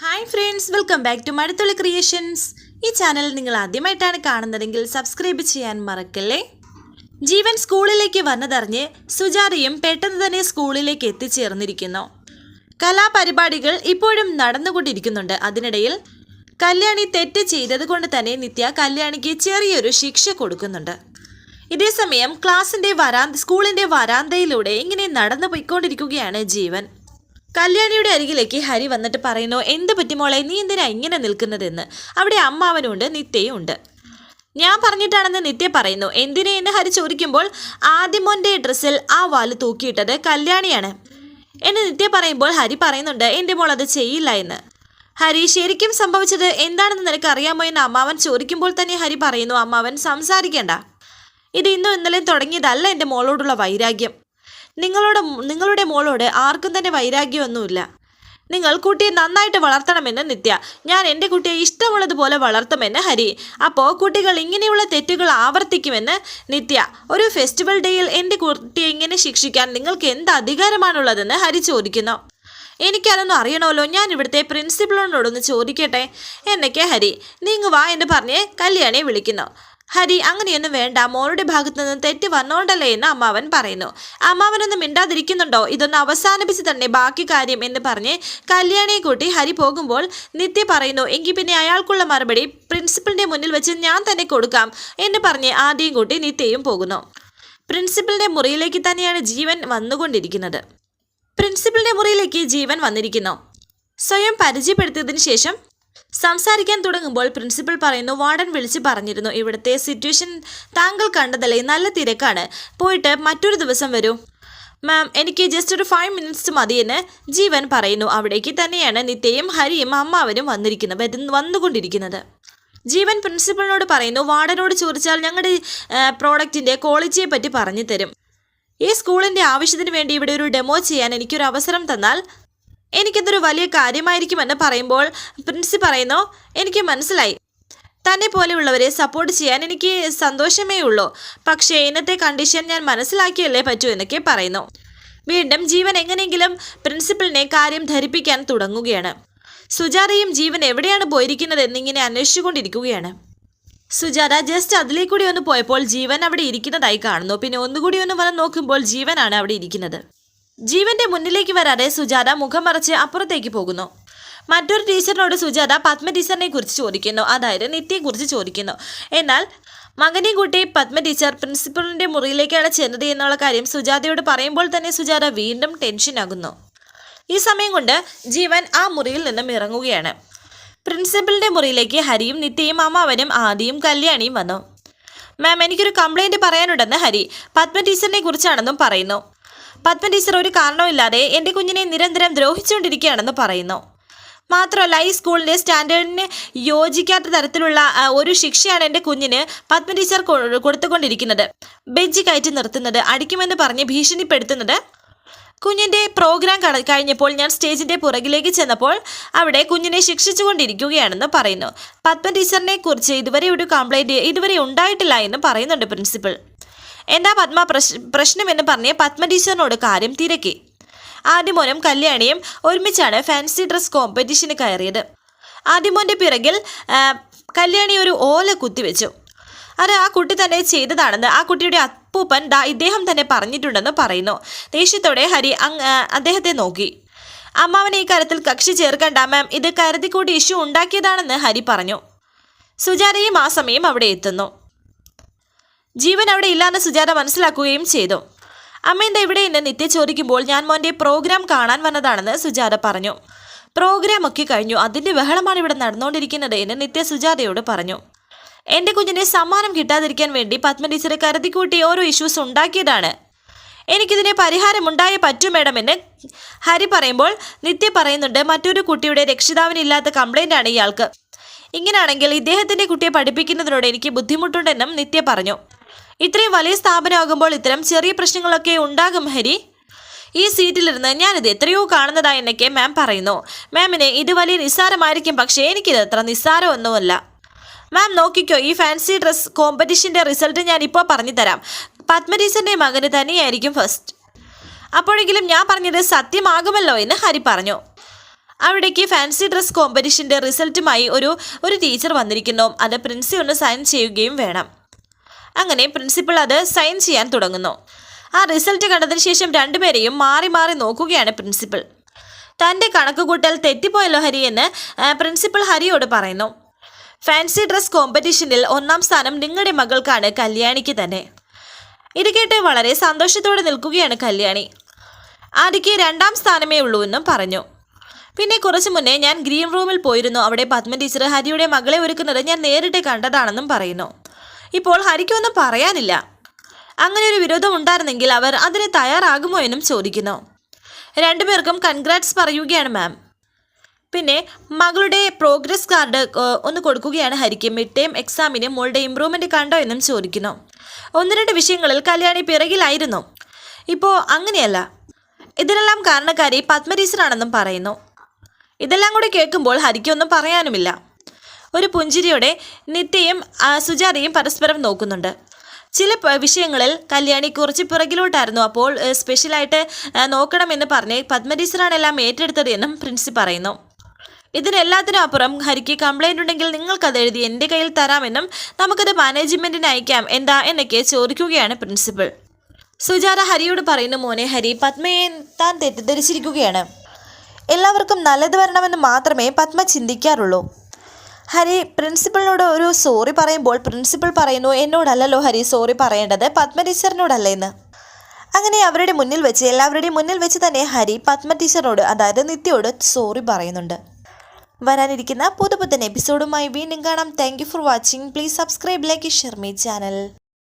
Hi friends welcome back to Mazhathulli creations ഈ channel നിങ്ങൾ ആദ്യമായിട്ടാണ് കാണുന്നതെങ്കിൽ സബ്സ്ക്രൈബ് ചെയ്യാൻ മറക്കല്ലേ? ജീവൻ സ്കൂളിലേക്ക് വന്നതറിഞ്ഞ് സുജാതയും പെട്ടെന്ന് തന്നെ സ്കൂളിലേക്ക് എത്തിച്ചേർന്നിരിക്കുന്നു. കലാപരിപാടികൾ ഇപ്പോഴും നടന്നുകൊണ്ടിരിക്കുന്നുണ്ട്. അതിനിടയിൽ കല്യാണി തെറ്റ് ചെയ്തത് കൊണ്ട് തന്നെ നിത്യ കല്യാണിക്ക് ചെറിയൊരു ശിക്ഷ കൊടുക്കുന്നുണ്ട്. ഇതേസമയം ക്ലാസിന്റെ വരാ സ്കൂളിന്റെ വരാന്തയിലൂടെ ഇങ്ങനെ നടന്നു പോയിക്കൊണ്ടിരിക്കുകയാണ് ജീവൻ. കല്യാണിയുടെ അരികിലേക്ക് ഹരി വന്നിട്ട് പറയുന്നു എന്ത് പറ്റി മോളെ? നീ എന്തിനാ ഇങ്ങനെ നിൽക്കുന്നതെന്ന്? അവിടെ അമ്മാവനുണ്ട് നിത്യയും ഉണ്ട്. ഞാൻ പറഞ്ഞിട്ടാണെന്ന് നിത്യ പറയുന്നു എന്തിനെ എന്ന് ഹരി ചോദിക്കുമ്പോൾ ആദിമോന്റെ ഡ്രസ്സിൽ ആ വാൽ തൂക്കിയിട്ടത് കല്യാണിയാണ്? എന്ന് നിത്യ പറയുമ്പോൾ ഹരി പറയുന്നുണ്ട് എന്റെ മോൾ അത് ചെയ്യില്ല എന്ന്. ഹരി ശരിക്കും സംഭവിച്ചത് എന്താണെന്ന് നിനക്ക് അറിയാമോ എന്ന് അമ്മാവൻ ചോദിക്കുമ്പോൾ തന്നെ ഹരി പറയുന്നു അമ്മാവൻ സംസാരിക്കേണ്ട. ഇത് ഇന്നും ഇന്നലെയും തുടങ്ങിയതല്ല എന്റെ മോളോടുള്ള വൈരാഗ്യം. നിങ്ങളോട് നിങ്ങളുടെ മോളോട് ആർക്കും തന്നെ വൈരാഗ്യമൊന്നുമില്ല. നിങ്ങൾ കുട്ടിയെ നന്നായിട്ട് വളർത്തണമെന്ന് നിത്യ. ഞാൻ എന്റെ കുട്ടിയെ ഇഷ്ടമുള്ളതുപോലെ വളർത്തുമെന്ന് ഹരി. അപ്പോൾ കുട്ടികൾ ഇങ്ങനെയുള്ള തെറ്റുകൾ ആവർത്തിക്കുമെന്ന് നിത്യ. ഒരു ഫെസ്റ്റിവൽ ഡേയിൽ എന്റെ കുട്ടിയെ ഇങ്ങനെ ശിക്ഷിക്കാൻ നിങ്ങൾക്ക് എന്ത് അധികാരമാണുള്ളതെന്ന് ഹരി ചോദിക്കുന്നു. എനിക്കതൊന്നും അറിയണമല്ലോ. ഞാൻ ഇവിടുത്തെ പ്രിൻസിപ്പളിനോടൊന്ന് ചോദിക്കട്ടെ? എന്നൊക്കെ ഹരി. നീങ്ങുവാ എന്ന് പറഞ്ഞ് കല്യാണിയെ വിളിക്കുന്നു. ഹരി അങ്ങനെയൊന്നും വേണ്ട. മോളുടെ ഭാഗത്തു നിന്ന് തെറ്റ് വന്നോണ്ടല്ലേ എന്ന് അമ്മാവൻ പറയുന്നു. അമ്മാവനൊന്നും മിണ്ടാതിരിക്കുന്നുണ്ടോ? ഇതൊന്ന് അവസാനിപ്പിച്ച് തന്നെ ബാക്കി കാര്യം എന്ന് പറഞ്ഞ് കല്യാണിയെ കൂട്ടി ഹരി പോകുമ്പോൾ നിത്യ പറയുന്നു എങ്കിൽ പിന്നെ അയാൾക്കുള്ള മറുപടി പ്രിൻസിപ്പളിന്റെ മുന്നിൽ വെച്ച് ഞാൻ തന്നെ കൊടുക്കാം എന്ന് പറഞ്ഞ് ആദ്യം കൂട്ടി നിത്യയും പോകുന്നു. പ്രിൻസിപ്പളിന്റെ മുറിയിലേക്ക് തന്നെയാണ് ജീവൻ വന്നുകൊണ്ടിരിക്കുന്നത്. പ്രിൻസിപ്പളിന്റെ മുറിയിലേക്ക് ജീവൻ വന്നിരിക്കുന്നു. സ്വയം പരിചയപ്പെടുത്തിയതിനു ശേഷം സംസാരിക്കാൻ തുടങ്ങുമ്പോൾ പ്രിൻസിപ്പൽ പറയുന്നു വാർഡൻ വിളിച്ച് പറഞ്ഞിരുന്നു. ഇവിടുത്തെ സിറ്റുവേഷൻ താങ്കൾ കണ്ടതല്ലേ? നല്ല തിരക്കാണ്. പോയിട്ട് മറ്റൊരു ദിവസം വരൂ. മാം എനിക്ക് ജസ്റ്റ് ഒരു ഫൈവ് മിനിറ്റ്സ് മതിയെന്ന് ജീവൻ പറയുന്നു. അവിടേക്ക് തന്നെയാണ് നിത്യയും ഹരിയും അമ്മാവനും വന്നിരിക്കുന്നത് വന്നുകൊണ്ടിരിക്കുന്നത്. ജീവൻ പ്രിൻസിപ്പളിനോട് പറയുന്നു വാർഡനോട് ചോദിച്ചാൽ ഞങ്ങളുടെ പ്രോഡക്റ്റിന്റെ ക്വാളിറ്റിയെ പറ്റി പറഞ്ഞു തരും. ഈ സ്കൂളിന്റെ ആവശ്യത്തിന് വേണ്ടി ഇവിടെ ഒരു ഡെമോ ചെയ്യാൻ എനിക്കൊരു അവസരം തന്നാൽ എനിക്കിതൊരു വലിയ കാര്യമായിരിക്കുമെന്ന് പറയുമ്പോൾ പ്രിൻസി പറയുന്നു എനിക്ക് മനസ്സിലായി. തന്നെ പോലെയുള്ളവരെ സപ്പോർട്ട് ചെയ്യാൻ എനിക്ക് സന്തോഷമേ ഉള്ളൂ. പക്ഷേ ഇന്നത്തെ കണ്ടീഷൻ ഞാൻ മനസ്സിലാക്കിയല്ലേ പറ്റൂ എന്നൊക്കെ പറയുന്നു. വീണ്ടും ജീവൻ എങ്ങനെയെങ്കിലും പ്രിൻസിപ്പലിനെ കാര്യം ധരിപ്പിക്കാൻ തുടങ്ങുകയാണ്. സുജാതയും ജീവൻ എവിടെയാണ് പോയിരിക്കുന്നത് എന്നിങ്ങനെ അന്വേഷിച്ചുകൊണ്ടിരിക്കുകയാണ്. സുജാത ജസ്റ്റ് അതിലേക്കൂടി ഒന്ന് പോയപ്പോൾ ജീവൻ അവിടെ ഇരിക്കുന്നതായി കാണുന്നു. പിന്നെ ഒന്നുകൂടി ഒന്ന് വന്ന് നോക്കുമ്പോൾ ജീവനാണ് അവിടെ ഇരിക്കുന്നത്. ജീവന്റെ മുന്നിലേക്ക് വരാതെ സുജാത മുഖം മറച്ച് അപ്പുറത്തേക്ക് പോകുന്നു. മറ്റൊരു ടീച്ചറിനോട് സുജാത പത്മ ടീച്ചറിനെ കുറിച്ച് ചോദിക്കുന്നു. അതായത് നിത്യയെക്കുറിച്ച് ചോദിക്കുന്നു. എന്നാൽ മകനെയും കൂട്ടി പത്മ ടീച്ചർ പ്രിൻസിപ്പളിന്റെ മുറിയിലേക്കാണ് ചെന്നത് എന്നുള്ള കാര്യം സുജാതയോട് പറയുമ്പോൾ തന്നെ സുജാത വീണ്ടും ടെൻഷനാകുന്നു. ഈ സമയം കൊണ്ട് ജീവൻ ആ മുറിയിൽ നിന്നും ഇറങ്ങുകയാണ്. പ്രിൻസിപ്പലിന്റെ മുറിയിലേക്ക് ഹരിയും നിത്യയും അമ്മാവനും ആദിയും കല്യാണിയും വന്നു. മാം എനിക്കൊരു കംപ്ലൈന്റ് പറയാനുണ്ടെന്ന് ഹരി. പത്മ ടീച്ചറിനെ കുറിച്ചാണെന്നും പറയുന്നു. പത്മ ടീച്ചർ ഒരു കാരണവുമില്ലാതെ എന്റെ കുഞ്ഞിനെ നിരന്തരം ദ്രോഹിച്ചുകൊണ്ടിരിക്കുകയാണെന്ന് പറയുന്നു. മാത്രമല്ല ഈ സ്കൂളിന്റെ സ്റ്റാൻഡേർഡിന് യോജിക്കാത്ത തരത്തിലുള്ള ഒരു ശിക്ഷയാണ് എന്റെ കുഞ്ഞിന് പത്മ ടീച്ചർ കൊടുത്തുകൊണ്ടിരിക്കുന്നത്. ബെഞ്ച് കയറ്റി നിർത്തുന്നത് അടിക്കുമെന്ന് പറഞ്ഞ് ഭീഷണിപ്പെടുത്തുന്നത്. കുഞ്ഞിന്റെ പ്രോഗ്രാം കഴിഞ്ഞപ്പോൾ ഞാൻ സ്റ്റേജിന്റെ പുറകിലേക്ക് ചെന്നപ്പോൾ അവിടെ കുഞ്ഞിനെ ശിക്ഷിച്ചുകൊണ്ടിരിക്കുകയാണെന്ന് പറയുന്നു. പത്മ ടീച്ചറിനെ കുറിച്ച് ഇതുവരെ ഒരു കംപ്ലൈന്റ് ഇതുവരെ ഉണ്ടായിട്ടില്ല എന്ന് പറയുന്നുണ്ട് പ്രിൻസിപ്പൽ എന്താ പത്മ പ്രശ് പ്രശ്നമെന്ന് പറഞ്ഞ് പത്മ ടീച്ചറിനോട് കാര്യം തിരക്കി. ആദ്യമോനും കല്യാണിയും ഒരുമിച്ചാണ് ഫാൻസി ഡ്രസ് കോമ്പറ്റീഷന് കയറിയത്. ആദ്യമോന്റെ പിറകിൽ കല്യാണി ഒരു ഓല കുത്തിവെച്ചു അത് ആ കുട്ടി തന്നെ ചെയ്തതാണെന്ന് ആ കുട്ടിയുടെ അപ്പൂപ്പൻ ദാ ഇദ്ദേഹം തന്നെ പറഞ്ഞിട്ടുണ്ടെന്ന് പറയുന്നു. ദേഷ്യത്തോടെ ഹരി അദ്ദേഹത്തെ നോക്കി. അമ്മാവനെ ഈ കാര്യത്തിൽ കക്ഷി ചേർക്കണ്ട മാം. ഇത് കരുതിക്കൂടി ഇഷ്യൂ ഉണ്ടാക്കിയതാണെന്ന് ഹരി പറഞ്ഞു. സുജാതയും ആ സമയം അവിടെ എത്തുന്നു. ജീവൻ അവിടെ ഇല്ലാന്ന് സുജാത മനസ്സിലാക്കുകയും ചെയ്തു. അമ്മ എന്താ ഇവിടെ എന്ന് നിത്യ ചോദിക്കുമ്പോൾ ഞാൻ മോന്റെ പ്രോഗ്രാം കാണാൻ വന്നതാണെന്ന് സുജാത പറഞ്ഞു. പ്രോഗ്രാം ഒക്കെ കഴിഞ്ഞു. അതിന്റെ ബഹളമാണ് ഇവിടെ നടന്നുകൊണ്ടിരിക്കുന്നത് എന്ന് നിത്യ സുജാതയോട് പറഞ്ഞു. എന്റെ കുഞ്ഞിനെ സമ്മാനം കിട്ടാതിരിക്കാൻ വേണ്ടി പത്മ ടീച്ചറെ കരുതിക്കൂട്ടി ഓരോ ഇഷ്യൂസ് ഉണ്ടാക്കിയതാണ്. എനിക്കിതിനെ പരിഹാരമുണ്ടായേ പറ്റൂ മേഡം എന്ന് ഹരി പറയുമ്പോൾ നിത്യ പറയുന്നുണ്ട് മറ്റൊരു കുട്ടിയുടെ രക്ഷിതാവിനില്ലാത്ത കംപ്ലൈന്റ് ആണ് ഇയാൾക്ക്. ഇങ്ങനെയാണെങ്കിൽ ഇദ്ദേഹത്തിന്റെ കുട്ടിയെ പഠിപ്പിക്കുന്നതിനോട് എനിക്ക് ബുദ്ധിമുട്ടുണ്ടെന്നും നിത്യ പറഞ്ഞു. ഇത്രയും വലിയ സ്ഥാപനമാകുമ്പോൾ ഇത്തരം ചെറിയ പ്രശ്നങ്ങളൊക്കെ ഉണ്ടാകും ഹരി. ഈ സീറ്റിലിരുന്ന് ഞാനിത് എത്രയോ കാണുന്നതായി എന്നൊക്കെ മാം പറയുന്നു. മാമിന് ഇത് വലിയ നിസ്സാരമായിരിക്കും പക്ഷേ എനിക്കിത് അത്ര നിസ്സാരമൊന്നുമല്ല. മാം നോക്കിക്കോ ഈ ഫാൻസി ഡ്രസ് കോമ്പറ്റീഷന്റെ റിസൾട്ട് ഞാൻ ഇപ്പോൾ പറഞ്ഞു തരാം പത്മരീസന്റെ മകന് തന്നെയായിരിക്കും ഫസ്റ്റ്. അപ്പോഴെങ്കിലും ഞാൻ പറഞ്ഞത് സത്യമാകുമല്ലോ എന്ന് ഹരി പറഞ്ഞു. അവിടേക്ക് ഫാൻസി ഡ്രസ് കോമ്പറ്റീഷന്റെ റിസൾട്ടുമായി ഒരു ഒരു ടീച്ചർ വന്നിരിക്കുന്നു. അത് പ്രിൻസി ഒന്ന് സൈൻ ചെയ്യുകയും വേണം. അങ്ങനെ പ്രിൻസിപ്പൾ അത് സൈൻ ചെയ്യാൻ തുടങ്ങുന്നു. ആ റിസൾട്ട് കണ്ടതിന് ശേഷം രണ്ടുപേരെയും മാറി മാറി നോക്കുകയാണ് പ്രിൻസിപ്പൾ തന്റെ കണക്കുകൂട്ടൽ തെറ്റിപ്പോയല്ലോ ഹരി എന്ന് പ്രിൻസിപ്പൽ ഹരിയോട് പറയുന്നു. ഫാൻസി ഡ്രസ് കോമ്പറ്റീഷനിൽ ഒന്നാം സ്ഥാനം നിങ്ങളുടെ മകൾക്കാണ് കല്യാണിക്ക് തന്നെ. ഇത് കേട്ട് വളരെ സന്തോഷത്തോടെ നിൽക്കുകയാണ് കല്യാണി. ആദ്യക്ക് രണ്ടാം സ്ഥാനമേ ഉള്ളൂ എന്നും പറഞ്ഞു. പിന്നെ കുറച്ചു മുന്നേ ഞാൻ ഗ്രീൻ റൂമിൽ പോയിരുന്നു. അവിടെ പത്മ ടീച്ചർ ഹരിയുടെ മകളെ ഒരുക്കുന്നത് ഞാൻ നേരിട്ട് കണ്ടതാണെന്നും പറയുന്നു. ഇപ്പോൾ ഹരിക്കൊന്നും പറയാനില്ല. അങ്ങനെ ഒരു വിരോധം ഉണ്ടായിരുന്നെങ്കിൽ അവർ അതിന് തയ്യാറാകുമോ എന്നും ചോദിക്കുന്നു. രണ്ടുപേർക്കും കൺഗ്രാറ്റ്സ് പറയുകയാണ് മാം പിന്നെ മകളുടെ പ്രോഗ്രസ് കാർഡ് ഒന്ന് കൊടുക്കുകയാണ് ഹരിക്ക്. മിഡ് ടൈം എക്സാമിന് മോളുടെ ഇമ്പ്രൂവ്മെന്റ് കണ്ടോ എന്നും ചോദിക്കുന്നു. ഒന്ന് രണ്ട് വിഷയങ്ങളിൽ കല്യാണി പിറകിലായിരുന്നു. ഇപ്പോൾ അങ്ങനെയല്ല. ഇതിനെല്ലാം കാരണക്കാരി പത്മ പറയുന്നു. ഇതെല്ലാം കൂടി കേൾക്കുമ്പോൾ ഹരിക്കൊന്നും പറയാനുമില്ല. ഒരു പുഞ്ചിരിയോടെ നിത്യയും സുജാതയും പരസ്പരം നോക്കുന്നുണ്ട്. ചില വിഷയങ്ങളിൽ കല്യാണി കുറച്ച് പിറകിലോട്ടായിരുന്നു. അപ്പോൾ സ്പെഷ്യലായിട്ട് നോക്കണമെന്ന് പറഞ്ഞ് പത്മരീസറാണ് എല്ലാം ഏറ്റെടുത്തത് എന്നും പ്രിൻസി പറയുന്നു. ഇതിനെല്ലാത്തിനും അപ്പുറം ഹരിക്ക് കംപ്ലൈന്റ് ഉണ്ടെങ്കിൽ നിങ്ങൾക്കത് എഴുതി എന്റെ കയ്യിൽ തരാമെന്നും നമുക്കത് മാനേജ്മെന്റിന് അയക്കാം. എന്താ എന്നൊക്കെ ചോദിക്കുകയാണ് പ്രിൻസിപ്പൽ. സുജാത ഹരിയോട് പറയുന്നു മോനെ ഹരി പത്മയെ താൻ തെറ്റിദ്ധരിച്ചിരിക്കുകയാണ്. എല്ലാവർക്കും നല്ലത് വരണമെന്ന് മാത്രമേ പത്മ ചിന്തിക്കാറുള്ളൂ. ഹരി പ്രിൻസിപ്പളിനോട് ഒരു സോറി പറയുമ്പോൾ പ്രിൻസിപ്പൾ പറയുന്നു എന്നോടല്ലല്ലോ ഹരി സോറി പറയേണ്ടത് പത്മ ടീച്ചറിനോടല്ലേ എന്ന്. അങ്ങനെ അവരുടെ മുന്നിൽ വെച്ച് എല്ലാവരുടെയും മുന്നിൽ വെച്ച് തന്നെ ഹരി പത്മ ടീച്ചറിനോട് അതായത് നിത്യയോട് സോറി പറയുന്നുണ്ട്. വരാനിരിക്കുന്ന പുതുപുത്തൻ എപ്പിസോഡുമായി വീണ്ടും കാണാം. Thank for watching please subscribe like share my channel